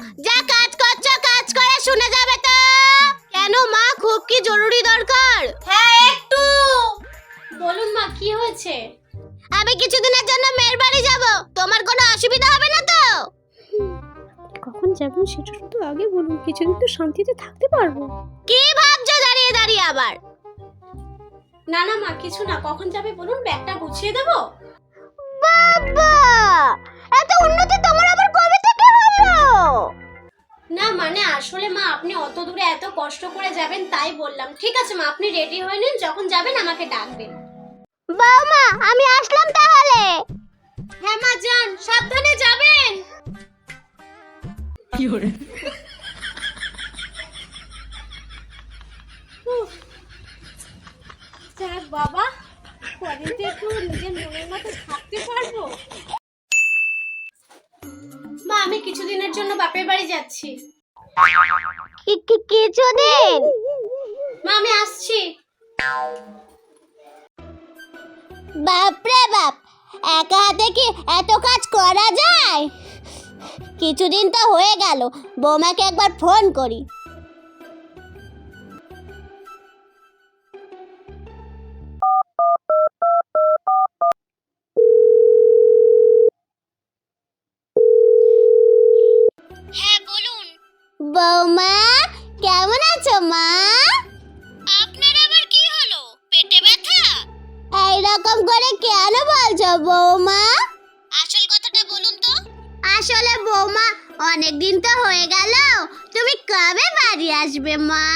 যা কাজ করছ কাজ করে শুনে যাবে তো। কেন মা খুব কি জরুরি দরকার? হ্যাঁ একটু। বলুন মা কি হয়েছে? আমি কিছুদিনের জন্য মেয়ের বাড়ি যাব। তোমার কোনো অসুবিধা হবে না তো? কখন যাবেন সেটা শুধু আগে বলুন। কিছুদিন তো শান্তিতে থাকতে পারব। কি ভাবছ দাঁড়িয়ে দাঁড়িয়ে আবার? না না মা কিছু না। কখন যাবে বলুন? ব্যাগটা গুছিয়ে দেবো? বাবা! এত উন্নতি আসলে মা আপনি অত দূরে এত কষ্ট করে যাবেন তাই বললাম। ঠিক আছে মা আপনি রেডি হয়ে নিন যখন যাবেন আমাকে ডাকবেন। বৌমা আমি আসলাম তাহলে। হ্যাঁ মা যান সাবধানে যাবেন। যাক বাবা একটু নিজের মনের মতো থাকতে পারব। মা আমি কিছুদিনের জন্য বাপের বাড়ি যাচ্ছি। কি দিন মা আমি আসছি। বাপরে বাপ একা হাতে কি এত কাজ করা যায়? কিছুদিন তো হয়ে গেল বৌমাকে একবার ফোন করি। বৌমা কেমন আছো মা? আপনার আবার কি হলো? পেটে ব্যথা? এইরকম করে কেন বলছো বৌমা? আসল কথাটা বলুন তো। আসলে বৌমা অনেক দিন তো হয়ে গেল। তুমি কবে বাড়ি আসবে মা?